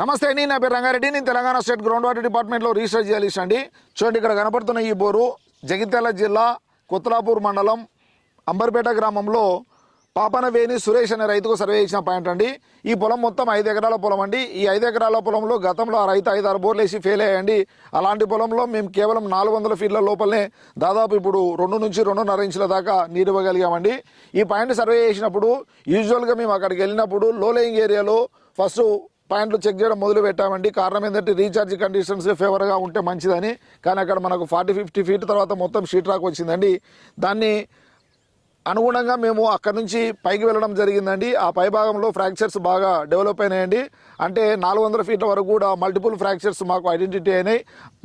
నమస్తే అండి నా పేరు రంగారెడ్డి. నేను తెలంగాణ స్టేట్ గ్రౌండ్ వాటర్ డిపార్ట్మెంట్లో రీసెర్చ్ చేయాలి అండి. చూడండి ఇక్కడ కనపడుతున్న ఈ బోరు జగిత్యాల జిల్లా కొత్తలాపూర్ మండలం అంబర్పేట గ్రామంలో పాపనవేణి సురేష్ అనే రైతుకు సర్వే చేసిన పాయింట్ అండి. ఈ పొలం మొత్తం ఐదు ఎకరాల పొలం అండి. ఈ ఐదు ఎకరాల పొలంలో గతంలో ఆ రైతు ఐదు ఆరు బోర్లు వేసి ఫెయిల్ అయ్యండి అలాంటి పొలంలో మేము కేవలం నాలుగు వందల ఫీట్ల లోపలనే దాదాపు ఇప్పుడు రెండు నుంచి రెండున్నర ఇంచుల దాకా నీరు ఇవ్వగలిగామండి. ఈ పాయింట్ సర్వే చేసినప్పుడు యూజువల్గా మేము అక్కడికి వెళ్ళినప్పుడు లో లేయింగ్ ఏరియాలో ఫస్ట్ పాయింట్లు చెక్ చేయడం మొదలు పెట్టామండి. కారణం ఏంటంటే రీఛార్జ్ కండిషన్స్ ఫేవర్గా ఉంటే మంచిదని. కానీ అక్కడ మనకు ఫార్టీ ఫిఫ్టీ ఫీట్ తర్వాత మొత్తం షీట్ రాక్ వచ్చిందండి. దాన్ని అనుగుణంగా మేము అక్కడ నుంచి పైకి వెళ్ళడం జరిగిందండి. ఆ పై భాగంలో ఫ్రాక్చర్స్ బాగా డెవలప్ అయినాయండి. అంటే నాలుగు వందల ఫీట్ల వరకు కూడా మల్టిపుల్ ఫ్రాక్చర్స్ మాకు ఐడెంటిటీ అయినాయి.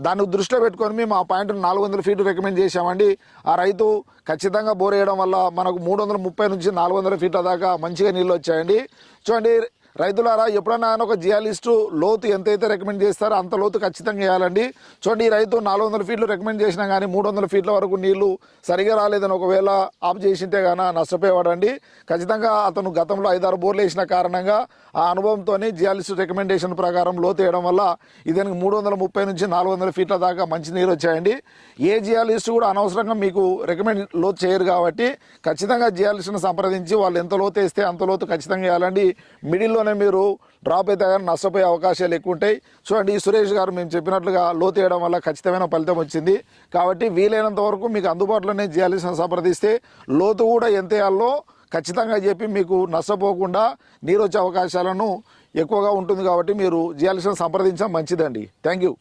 దాన్ని దృష్టిలో పెట్టుకొని మేము ఆ పాయింట్ నాలుగు వందల ఫీట్ రికమెండ్ చేశామండి. ఆ రైతు ఖచ్చితంగా బోర్ వేయడం వల్ల మనకు మూడు వందల ముప్పై నుంచి నాలుగు వందల ఫీట్ల దాకా మంచిగా నీళ్ళు వచ్చాయండి. చూడండి రైతులారా ఎప్పుడన్నా ఆయన ఒక జియాలిస్టు లోతు ఎంతైతే రికమెండ్ చేస్తారో అంత లోతు ఖచ్చితంగా వేయాలండి. చూడండి ఈ రైతు నాలుగు వందల ఫీట్లు రికమెండ్ చేసినా కానీ మూడు వందల ఫీట్ల వరకు నీళ్ళు సరిగా రాలేదని ఒకవేళ ఆఫ్ చేసింటే గాన నష్టపోయేవాడండి. ఖచ్చితంగా అతను గతంలో ఐదారు బోర్లు వేసిన కారణంగా ఆ అనుభవంతో జియాలిస్ట్ రికమెండేషన్ ప్రకారం లోతు వేయడం వల్ల ఇదానికి మూడు వందల ముప్పై నుంచి నాలుగు వందల ఫీట్ల దాకా మంచి నీరు వచ్చాయండి. ఏ జియాలిస్ట్ కూడా అనవసరంగా మీకు రికమెండ్ లోతు చేయరు కాబట్టి ఖచ్చితంగా జియాలిస్టును సంప్రదించి వాళ్ళు ఎంత లోతు వేస్తే అంత లోతు ఖచ్చితంగా వేయాలండి. మిడిల్లో మిడిల్లోనే మీరు డ్రాప్ అయితే కానీ నష్టపోయే అవకాశాలు ఎక్కువ ఉంటాయి చూడండి ఈ సురేష్ గారు మేము చెప్పినట్లుగా లోతు వేయడం వల్ల ఖచ్చితమైన ఫలితం వచ్చింది. కాబట్టి వీలైనంత వరకు మీకు అందుబాటులోనే చేయాల్సిన సంప్రదిస్తే లోతు కూడా ఎంత వేయాలో ఖచ్చితంగా చెప్పి మీకు నష్టపోకుండా నీరు వచ్చే అవకాశాలను ఎక్కువగా ఉంటుంది కాబట్టి మీరు చేయాల్సిన సంప్రదించడం మంచిదండి. Thank you.